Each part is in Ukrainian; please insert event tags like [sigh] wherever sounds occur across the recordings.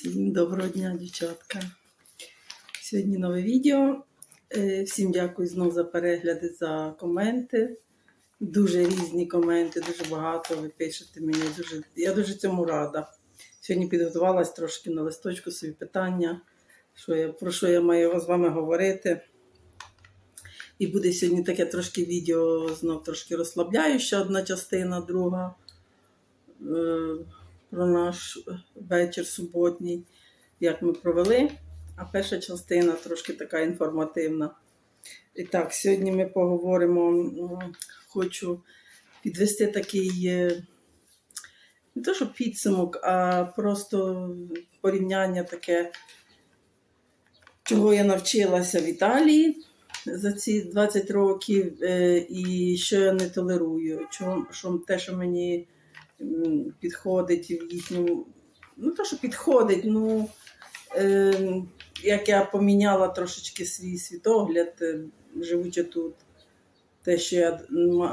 Всім доброго дня, дівчатка. Сьогодні нове відео. Е, Всім дякую знову за перегляди, за коменти. Дуже різні коменти, дуже багато ви пишете мені. Дуже, я дуже цьому рада. Сьогодні підготувалась трошки на листочку собі питання, що я, про що я маю з вами говорити. І буде сьогодні таке трошки відео, знов трошки розслабляюча одна частина, друга. Про наш вечір суботній, як ми провели. А перша частина трошки така інформативна. І так, сьогодні ми поговоримо. Хочу підвести такий е, не то, що підсумок, а просто порівняння таке, чого я навчилася в Італії за ці 20 років, е, і що я не толерую. Чого, що те, що мені підходить в їхньому. Ну, то, що підходить, ну е, як я поміняла трошечки свій світогляд, е, живучи тут. Те, що я,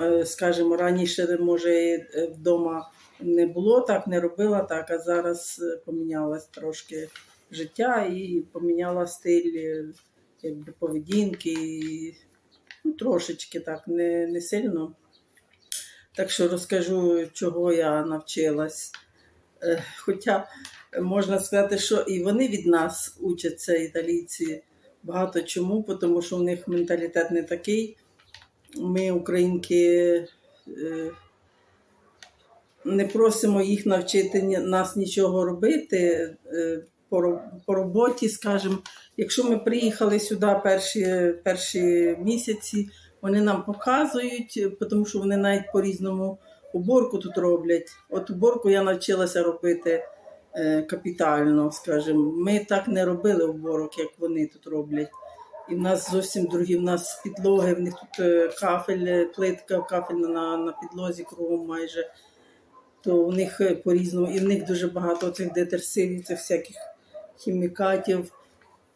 е, скажімо, раніше, може, е, вдома не було так, не робила так, а зараз помінялось трошки життя і поміняла стиль якби, поведінки. І, ну, трошечки так, не, не сильно. Так що розкажу, чого я навчилась. Е, Хоча можна сказати, що і вони від нас учаться, італійці, багато чому, тому що у них менталітет не такий. Ми, українки, е, не просимо їх навчити нас нічого робити е, по роботі, скажімо. Якщо ми приїхали сюди перші, перші місяці, вони нам показують, тому що вони навіть по-різному уборку тут роблять. От уборку я навчилася робити е, капітально, скажімо. Ми так не робили уборок, як вони тут роблять. І в нас зовсім другі, в нас підлоги, в них тут е, кафель, е, плитка кафельна на, на підлозі кругом майже. То у них по-різному, і в них дуже багато цих детерсивів, цих всяких хімікатів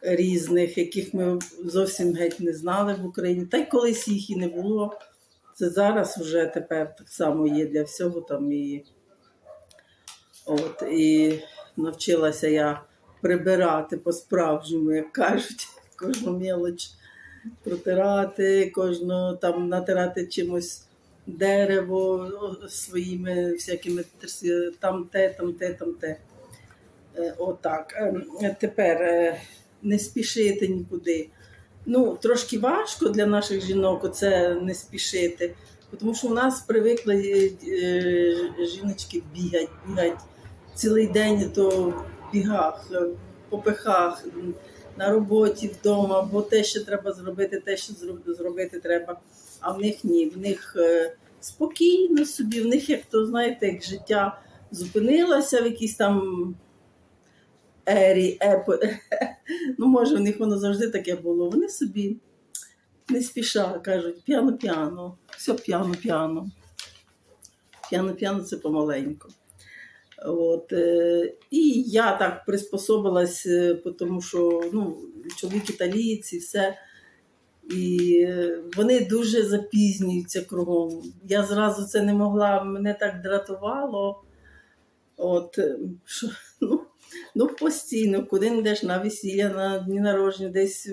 різних, яких ми зовсім геть не знали в Україні. Та й колись їх і не було. Це зараз вже тепер так само є для всього там і, от, і навчилася я прибирати по-справжньому, як кажуть, [laughs] кожну мелоч протирати, кожну там натирати чимось дерево своїми всякими там те, там те, там те. Е, Отак. Ем, Тепер е, не спішити нікуди. Ну, трошки важко для наших жінок оце не спішити, тому що у нас привикли е, е, жіночки бігати, бігати цілий день то в бігах, е, в попихах, м, на роботі, вдома, бо те, що треба зробити, те, що зробити треба. А в них ні, в них спокійно собі, в них, як то знаєте, як життя зупинилося в якійсь там ері, епо. [laughs] Ну, може, в них воно завжди таке було. Вони собі не спіша кажуть, п'яно-п'яно, все п'яно-п'яно. П'яно-п'яно це помаленьку. От, е, і я так приспособилась, е, тому що ну, чоловік італієць і все. І е, вони дуже запізнюються кругом. Я зразу це не могла, мене так дратувало. От, що, ну, ну, постійно, куди не йдеш на весілля, на дні народження, десь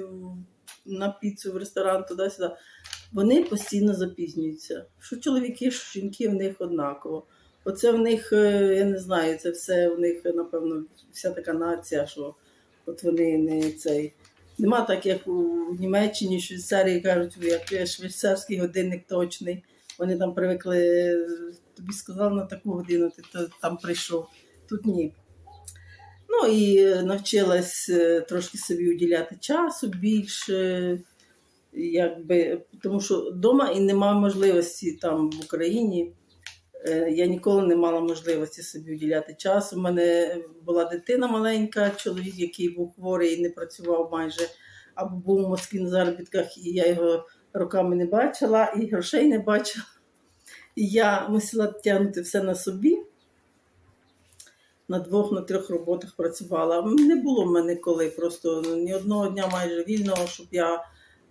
на піцу, в ресторан, туди-сюди. Вони постійно запізнюються. Що чоловіки, що жінки в них однаково. Оце в них, е, я не знаю, це все в них, напевно, вся така нація, що от вони не цей. Нема так, як у Німеччині, Швейцарії кажуть, як швейцарський годинник точний. Вони там привикли, е, тобі сказали на таку годину, ти там прийшов. Тут ні. Ну і е, навчилась е, трошки собі уділяти часу більше, якби, тому що вдома і немає можливості там в Україні. Е, Я ніколи не мала можливості собі уділяти час. У мене була дитина маленька, чоловік, який був хворий і не працював майже, або був у Москві на заробітках, і я його роками не бачила, і грошей не бачила. І я мусила тягнути все на собі. На двох, на трьох роботах працювала. Не було в мене коли просто ні одного дня майже вільного, щоб я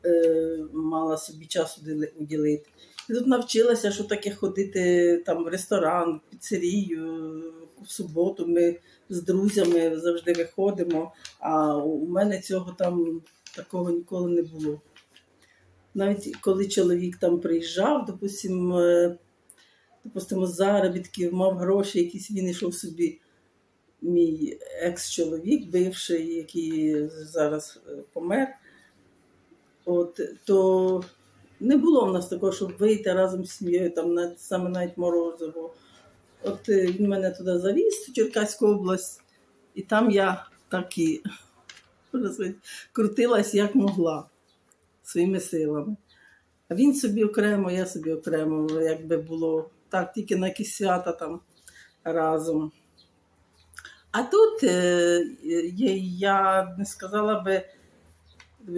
е, мала собі час уділити. І тут навчилася, що таке ходити там в ресторан, в піцерію, в суботу ми з друзями завжди виходимо, а у мене цього там такого ніколи не було. Навіть коли чоловік там приїжджав, допустимо, е, допустимо, з заробітків, мав гроші, якісь він йшов собі. Мій екс-чоловік, бивший, який зараз е, помер, от, то не було в нас такого, щоб вийти разом з сім'єю, там на саме навіть морозиво. От е, він мене туди завіз, в Черкаську область, і там я так і [laughs] крутилась як могла своїми силами. А він собі окремо, я собі окремо, якби було так, тільки на якісь свята там разом. А тут е, я не сказала би,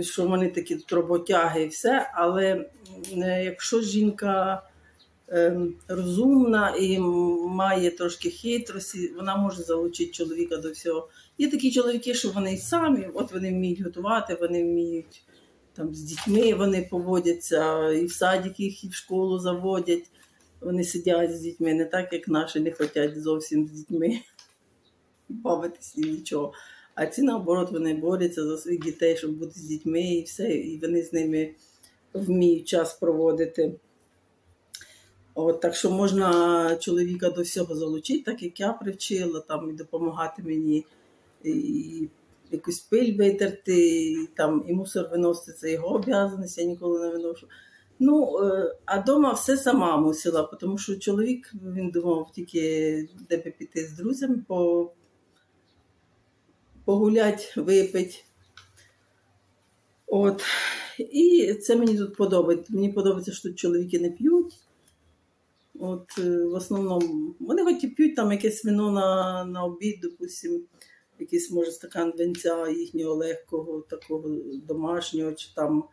що вони такі тут роботяги і все, але якщо жінка е, розумна і має трошки хитрості, вона може залучити чоловіка до всього. Є такі чоловіки, що вони й самі, от вони вміють готувати, вони вміють там з дітьми, вони поводяться, і в садик їх, і в школу заводять. Вони сидять з дітьми, не так, як наші не хочуть зовсім з дітьми бавитися нічого. А ці, наоборот, вони борються за своїх дітей, щоб бути з дітьми і все, і вони з ними вміють час проводити. От, так що можна чоловіка до всього залучити, так як я привчила, там, і допомагати мені і якусь пиль витерти, і, там, і мусор виносити, це його обов'язаність, я ніколи не виношу. Ну, е, а вдома все сама мусила, тому що чоловік він думав тільки де би піти з друзями погулять, випить. От. І це мені тут подобається. Мені подобається, що тут чоловіки не п'ють. От, е, в основному, вони хоч і п'ють там якесь вино на, на обід, допустим, якийсь, може, стакан винця їхнього легкого, такого домашнього, чи там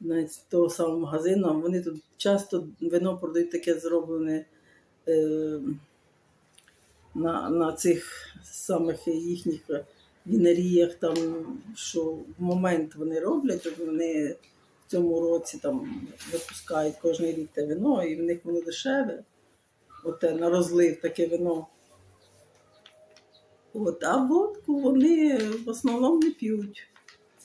навіть того самого магазину. Вони тут часто вино продають таке зроблене е, на, на цих самих їхніх вінаріях, там, що в момент вони роблять, вони в цьому році там випускають кожен рік те вино, і в них воно дешеве. Оте на розлив таке вино. От, а водку вони в основному не п'ють.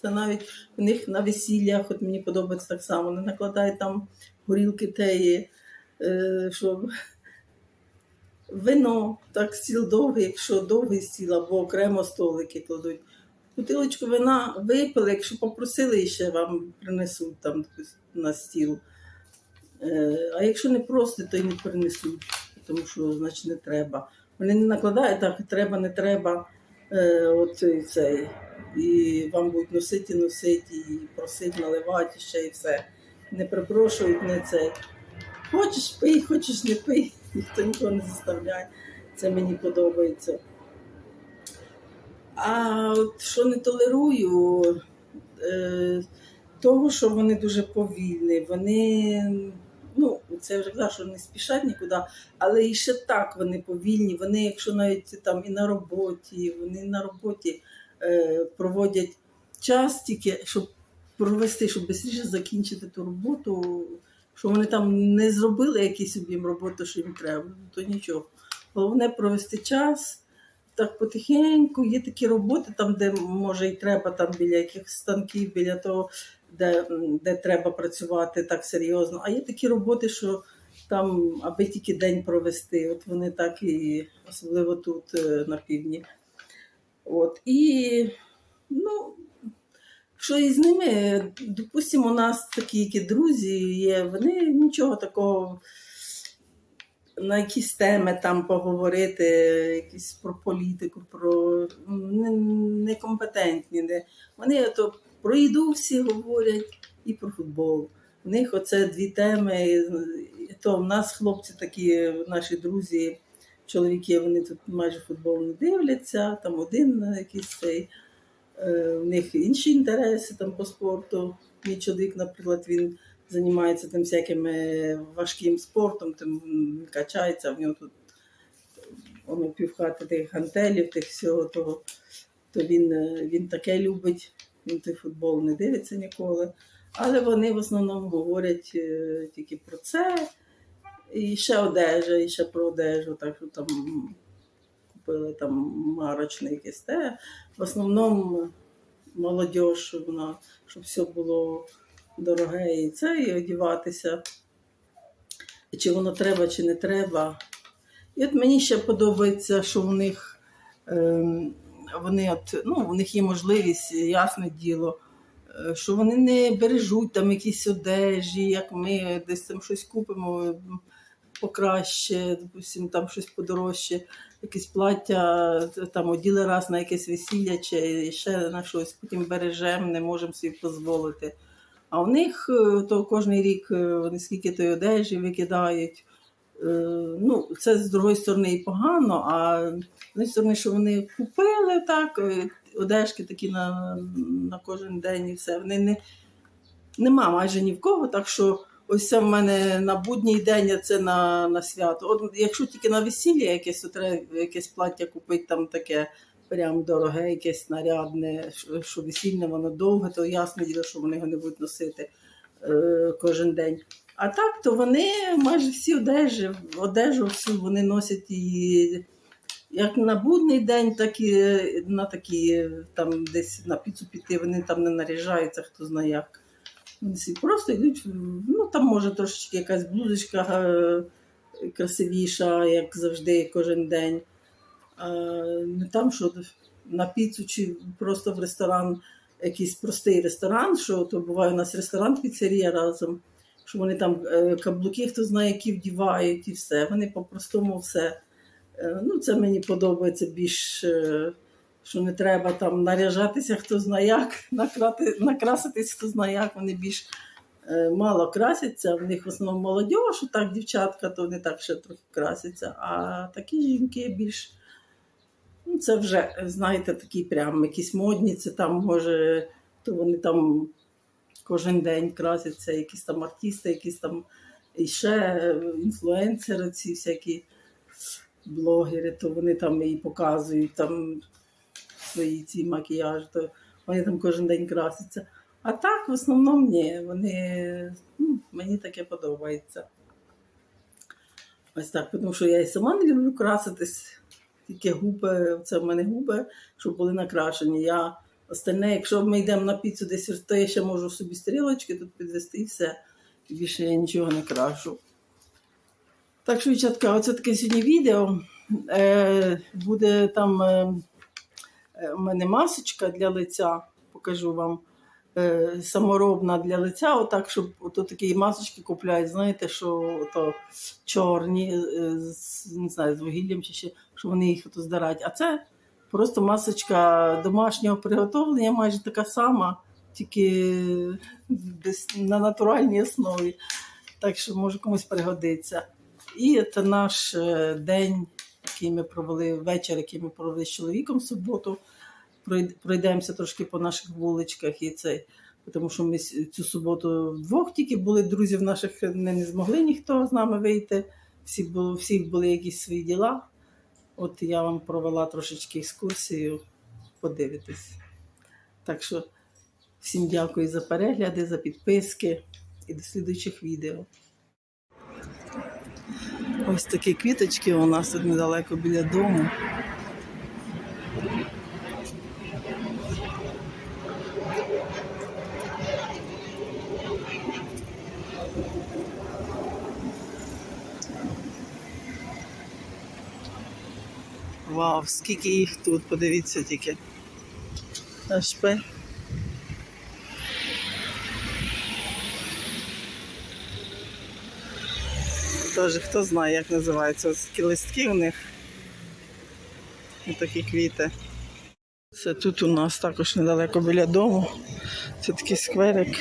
Це навіть в них на весіллях, от мені подобається так само, вони накладають там горілки теї, е, що вино, так стіл довгий, якщо довгий стіл або окремо столики кладуть. Бутилочку вина випили, якщо попросили, ще вам принесуть там на стіл. Е, А якщо не просите, то й не принесуть, тому що, значить, не треба. Вони не накладають так, треба, не треба. Е, оцей, цей. І вам будуть носити, носити, і просити, наливати ще і все. Не припрошують, не цей. Хочеш пий, хочеш не пий, ніхто нікого не заставляє. Це мені подобається. А от що не толерую, е, того, що вони дуже повільні, вони, ну, це вже казав, що не спішать нікуди, але і ще так вони повільні. Вони, якщо навіть там і на роботі, вони на роботі е, проводять час тільки, щоб провести, щоб швидше закінчити ту роботу, що вони там не зробили якийсь об'єм роботи, що їм треба, то нічого. Головне провести час. Так потихеньку, є такі роботи, там, де може і треба там біля якихось станків, біля того, де, де треба працювати так серйозно. А є такі роботи, що там, аби тільки день провести. От вони так і особливо тут е, на півдні. От. І ну, що із ними, допустимо, у нас такі які друзі є, вони нічого такого на якісь теми там поговорити, якісь про політику, про не- некомпетентні. Не. Вони то про їду всі говорять і про футбол. У них оце дві теми. І То в нас хлопці такі, наші друзі, чоловіки, вони тут майже футбол не дивляться, там один якийсь цей. Е, В них інші інтереси там по спорту. Мій чоловік, наприклад, він займається тим всяким важким спортом, тим качається, в нього тут воно півхати тих гантелів, тих всього того. То він, е, він таке любить, він той футбол не дивиться ніколи. Але вони в основному говорять е, тільки про це. І ще одежа, і ще про одежу. Так що там купили там марочне якесь те. В основному молодь, щоб, вона, щоб все було дороге і це, і одіватися. Чи воно треба, чи не треба. І от мені ще подобається, що в них, ем, вони от, ну, у них є можливість, ясне діло, е, що вони не бережуть там якісь одежі, як ми десь там щось купимо покраще, допустим, там щось подорожче, якесь плаття, там оділи раз на якесь весілля чи ще на щось, потім бережемо, не можемо собі дозволити. А в них е, то кожен рік е, вони скільки тої одежі викидають. Е, Ну, це з другої сторони і погано, а з однієї сторони, що вони купили так, одежки такі на, на кожен день і все. Вони не, нема майже ні в кого, так що ось це в мене на будній день, а це на, на свято. От якщо тільки на весілля якесь, то треба якесь плаття купити там таке прям дороге, якесь нарядне, що- весільне, воно довге, то ясне діло, що вони його не будуть носити е, кожен день. А так, то вони майже всі одежі, одежу всю вони носять і як на будний день, так і на такі там десь на піцу піти, вони там не наряжаються, хто знає як. Вони просто йдуть, ну там може трошечки якась блузочка е, красивіша, як завжди, кожен день. Не там, що на піцу чи просто в ресторан, якийсь простий ресторан, що то буває у нас ресторан піцерія разом, що вони там е, каблуки, хто знає, які вдівають і все. Вони по-простому все. Е, Ну, це мені подобається більш, е, що не треба там наряжатися, хто знає як, [laughs] накрати, накраситись, хто знає як, вони більш е, мало красяться. В них в основному молодь, що так, дівчатка, то вони так ще трохи красяться. А такі жінки більш. Ну, це вже, знаєте, такі прям якісь модні, це там може, то вони там кожен день красяться, якісь там артисти, якісь там і ще е, інфлюенсери, ці всякі блогери, то вони там і показують там свої ці макіяжі, то вони там кожен день красяться. А так, в основному, ні, вони, ну, мені таке подобається. Ось так, тому що я і сама не люблю краситись, тільки губи, це в мене губи, щоб були накрашені. Я остальне, якщо ми йдемо на піцу десь, то я ще можу собі стрілочки тут підвести і все. Більше я нічого не крашу. Так що, дівчатка, оце таке сьогодні відео. Е, буде там е, у мене масочка для лиця, покажу вам. Е, саморобна для лиця, отак, щоб ото такі масочки купляють, знаєте, що ото чорні, е, не знаю, з вугіллям чи ще, що вони їх ото здирають. А це просто масочка домашнього приготовлення, майже така сама, тільки на натуральній основі. Так що може комусь пригодиться. І це наш е, день, який ми провели, вечір, який ми провели з чоловіком в суботу. Пройдемося трошки по наших вуличках і цей. Тому що ми цю суботу вдвох тільки були друзів наших, не, не змогли ніхто з нами вийти. Всі було, всіх були якісь свої діла. От я вам провела трошечки екскурсію, подивитись. Так що всім дякую за перегляди, за підписки і до слідуючих відео. Ось такі квіточки у нас тут недалеко біля дому. Вау, скільки їх тут, подивіться тільки. Аж Теж хто знає, як називаються такі листки у них. Такі квіти. Це тут у нас також недалеко біля дому. Це такий скверик.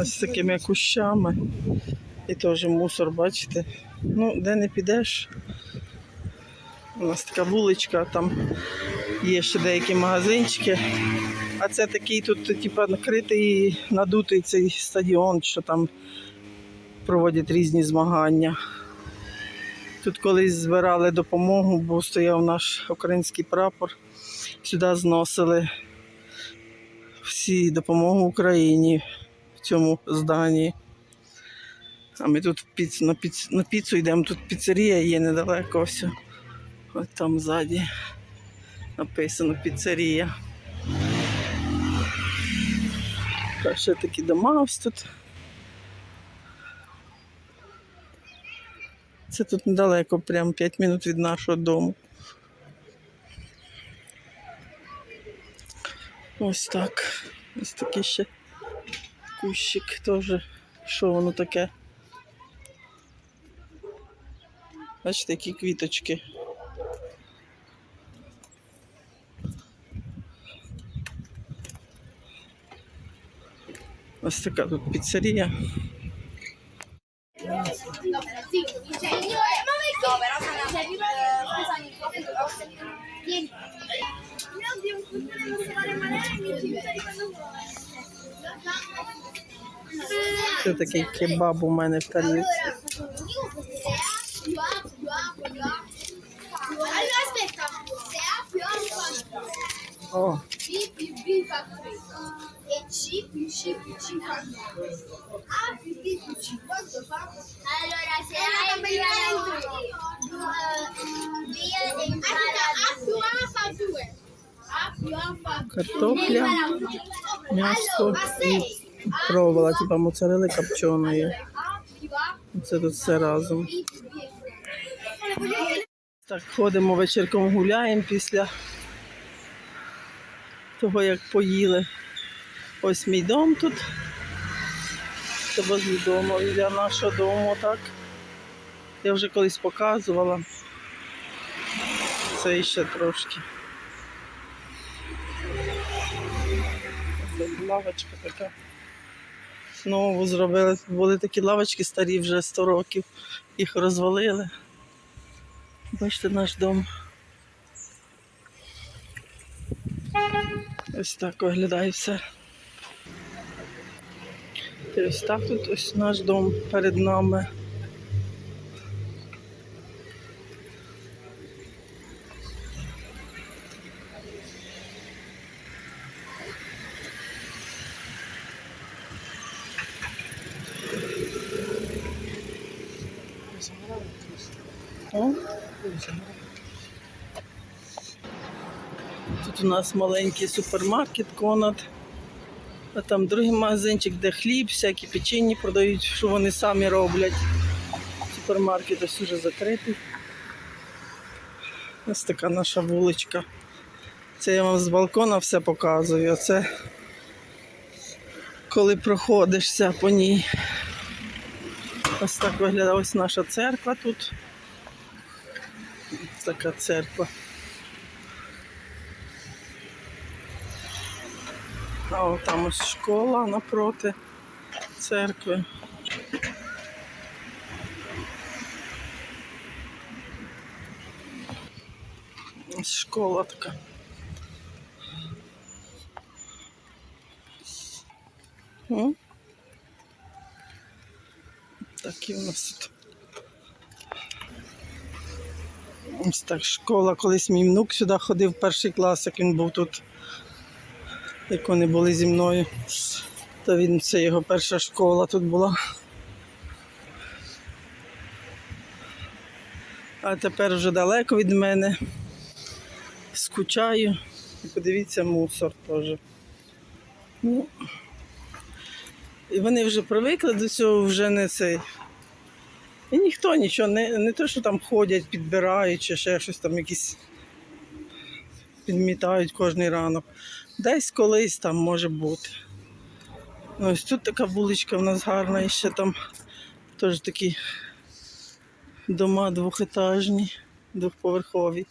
Ось з такими кущами. І теж мусор, бачите. Ну, де не підеш. У нас така вуличка, там є ще деякі магазинчики. А це такий тут, типа, накритий, надутий цей стадіон, що там проводять різні змагання. Тут колись збирали допомогу, бо стояв наш український прапор. Сюди зносили всі допомогу Україні в цьому зданні. А ми тут піц, на, піц, на піцу йдемо, тут піцерія є недалеко все. От там ззаді написано піцерія. Так, ще такі дома ось тут. Це тут недалеко, прям 5 минут від нашого дому. Ось так. Ось такий ще кущик теж. Що воно таке? Бачите, які квіточки. Ci stai quando vuoi. Це такий кебаб у мене в тарілці. О, B più B fa 3 e C più C fa A più B più C quanto fa? Allora se A è B A più A fa 2. A più A fa 2. картопля, м'ясо і пробувала, типа моцарели копченої. Це тут все разом. Так, ходимо вечірком гуляємо після того, як поїли. Ось мій дом тут. Це дому, біля нашого дому, так. Я вже колись показувала. Це ще трошки. Лавочка така. Знову зробили. Були такі лавочки старі вже 100 років. Їх розвалили. Бачите наш дом. Ось так виглядає все. І ось так тут ось наш дом перед нами. Тут у нас маленький супермаркет Конад. А там другий магазинчик, де хліб, всякі печені продають, що вони самі роблять. Супермаркет ось уже закритий. Ось така наша вуличка. Це я вам з балкона все показую. А це коли проходишся по ній. Ось так виглядає ось наша церква тут. Ось Така церква. А там ось школа напроти церкви. Школа така. О. Так і у нас тут. Ось так школа. Колись мій внук сюди ходив перший клас, як він був тут, як вони були зі мною. То він це його перша школа тут була. А тепер вже далеко від мене. Скучаю. І подивіться, мусор теж. Ну, і вони вже привикли до цього, вже не цей. І ніхто нічого, не, не те, що там ходять, підбирають, чи ще щось там якісь підмітають кожний ранок. Десь колись там може бути. Ну, ось тут така вуличка в нас гарна, і ще там теж такі дома двохетажні, двохповерхові.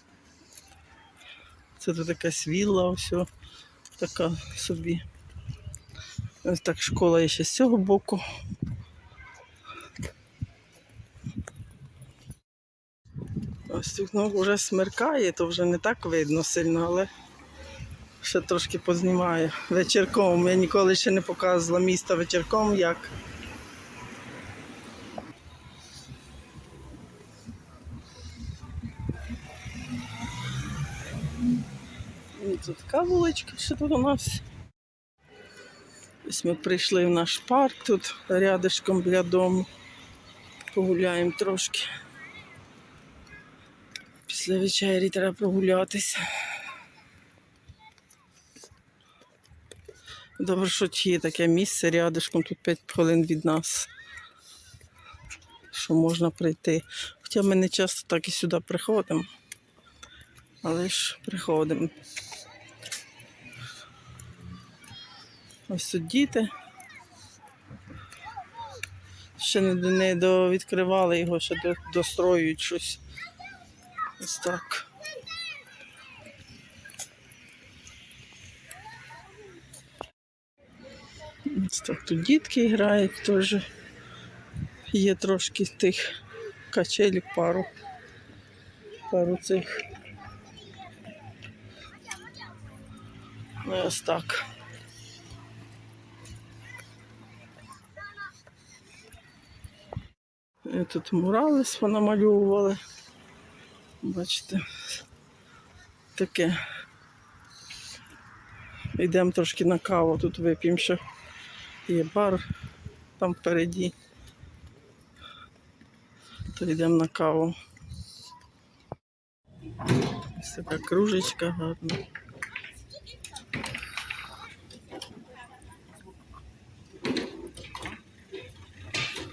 Це тут якась вілла, ось така собі. Ось так школа є ще з цього боку. Ось тут ну, вже смеркає, то вже не так видно сильно, але ще трошки познімаю. Вечірком. Я ніколи ще не показувала місто вечірком як. Тут така вуличка, що тут у нас. Ось ми прийшли в наш парк тут рядишком біля дому. Погуляємо трошки. Після вечері треба прогулятися. Добре, що є таке місце рядышком, тут 5 хвилин від нас. Що можна прийти. Хоча ми не часто так і сюди приходимо. Але ж приходимо. Ось тут діти. Ще не, не довідкривали його, ще достроюють щось. Ось так. Так тут дітки грають теж. Є трошки тих качелів пару. Пару цих. Ну, ось так. І Тут муралес понамальовували. Бачите, таке. Йдемо трошки на каву, тут вип'ємо ще. Є бар там впереді. То йдемо на каву. Ось така кружечка гарна.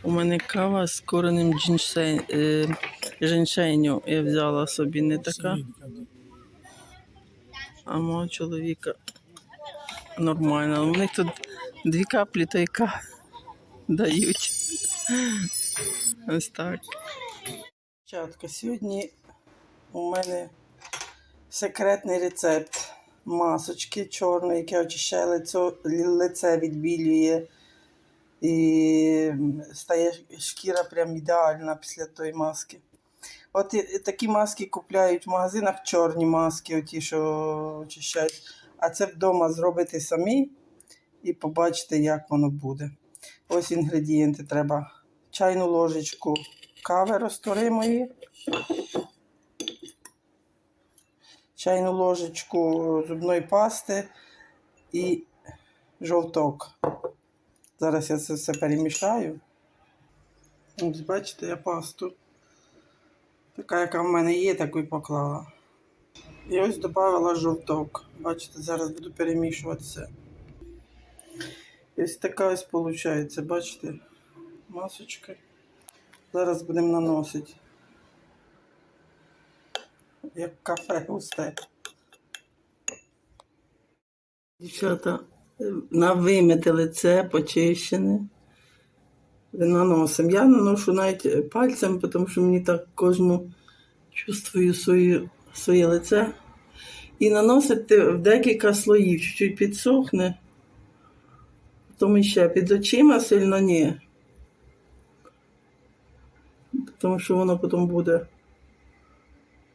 У мене кава з коренем е, женьшеню. Я взяла собі не така. А мого чоловіка нормально. У них тут дві каплі то дають. Ось так. Дівчатка, сьогодні у мене секретний рецепт масочки чорної, яке очищає лицо, лице відбілює. І стає шкіра прям ідеальна після тої маски. От і такі маски купляють в магазинах чорні маски, оті, що очищають. А це вдома зробити самі і побачите, як воно буде. Ось інгредієнти треба. Чайну ложечку кави розтворимої. Чайну ложечку зубної пасти і жовток. Зараз я це все перемішаю. Ось бачите, я пасту. Така, яка в мене є, таку і поклала. І ось додала жовток. Бачите, зараз буду перемішувати все. Ось така ось виходить, бачите, масочка. Зараз будемо наносити. Як кафе густе. Дівчата, на вимите лице почищене. Наносимо. Я наношу навіть пальцем, тому що мені так кожну чувствую свою, своє лице. І наносити в декілька слоїв, чуть-чуть підсохне. Тому ще під очима сильно ні. Тому що воно потім буде.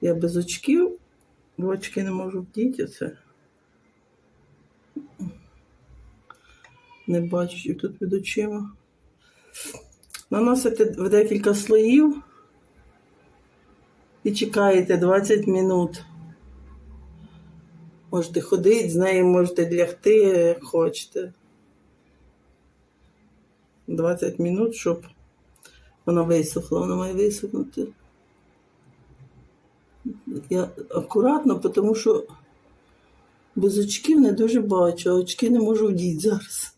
Я без очків, бо очки не можу вдіти. Не бачу, і тут під очима. Наносите в декілька слоїв і чекаєте 20 минут. Можете ходити з нею, можете лягти, як хочете. 20 минут, щоб вона висохла, вона має висохнути. Я акуратно, тому що без очків не дуже бачу, а очки не можу вдіти зараз.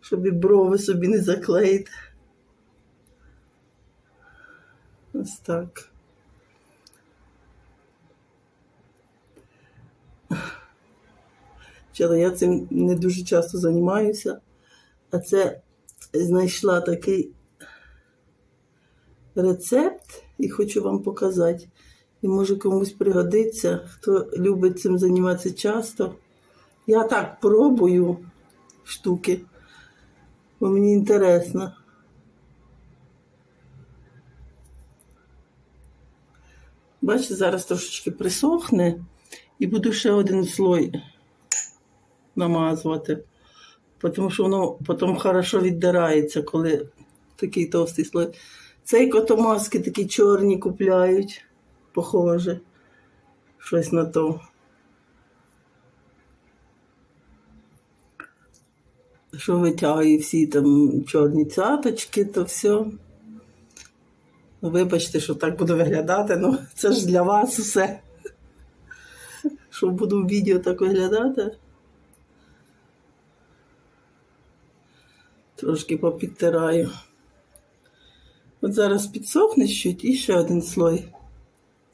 Щоб і брови собі не заклеїти. Ось так. Я цим не дуже часто займаюся, а це знайшла такий рецепт і хочу вам показати. І може комусь пригодиться, хто любить цим займатися часто. Я так пробую штуки, бо мені інтересно. Бачите, зараз трошечки присохне і буду ще один слой намазувати, тому що воно потім хорошо віддирається, коли такий товстий слой. Цей котомаски такі чорні купляють, похоже, щось на то. Що витягує всі там чорні цяточки, то все. Ну, вибачте, що так буду виглядати, ну це ж для вас усе. Що буду в відео так виглядати. Трошки попідтираю. От зараз підсохне чуть і ще один слой.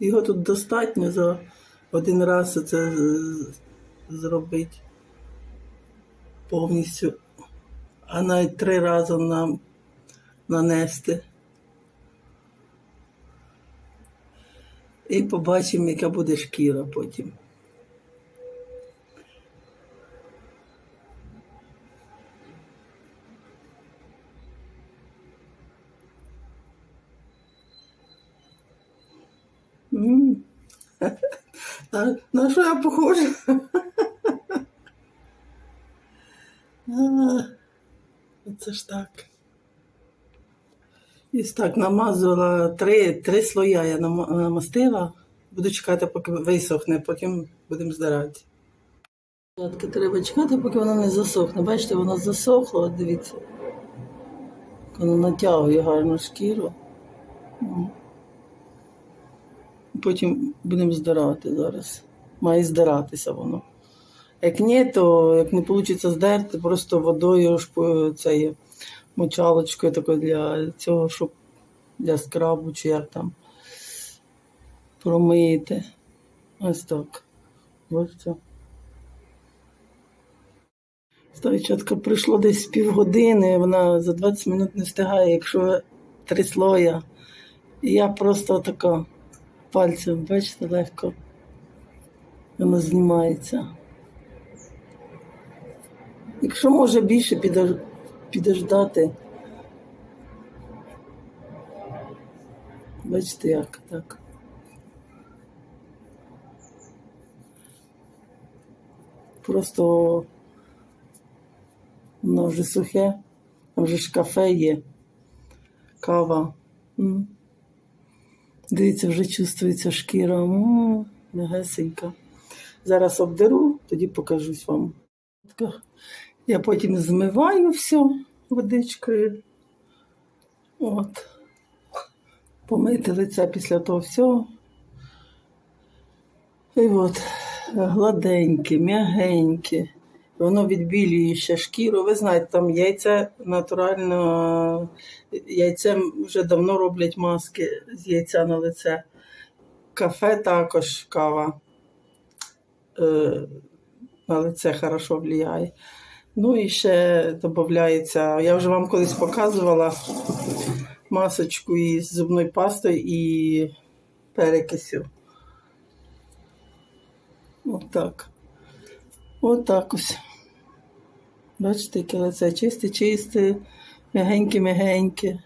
Його тут достатньо за один раз це зробити повністю, а навіть три рази нам нанести. І побачимо, яка буде шкіра потім. М. А на що я похожа? Це ж так. І так намазувала три, три слоя я намастила. Буду чекати, поки висохне, потім будемо здирати. Треба чекати, поки вона не засохне. Бачите, вона засохла, дивіться. Як Вона натягує гарну шкіру. Потім будемо здирати зараз. Має здиратися воно. Як ні, то як не вийде здерти, просто водою цією мочалочкою такою для цього, щоб для скрабу чи як там промити. Ось так. Ось це. Дівчатка прийшло десь півгодини, вона за 20 минут не встигає, якщо три слоя. І я просто така пальцем, бачите, легко воно знімається. Якщо може більше підождати. Бачите, як так. Просто воно вже сухе, там вже ж кафе є, кава. Дивіться, вже чувствується шкіра. М, М'ягесенька. Зараз обдеру, тоді покажусь вам. Я потім змиваю все водичкою. От. Помити лице після того всього. І от гладеньке, м'ягеньке. Воно відбілює ще шкіру. Ви знаєте, там яйце натурально, яйцем вже давно роблять маски з яйця на лице. Кафе також кава е, на лице хорошо впливає. Ну і ще додається, я вже вам колись показувала масочку із зубною пастою і перекисю. Отак. Отак ось. Бачите, яке лице чисте, чисте, м'ягеньке, м'ягеньке.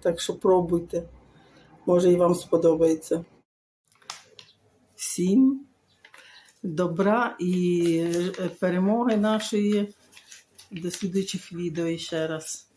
Так що пробуйте. Може і вам сподобається. Всім добра і е, перемоги нашої до слідуючих відео ще раз.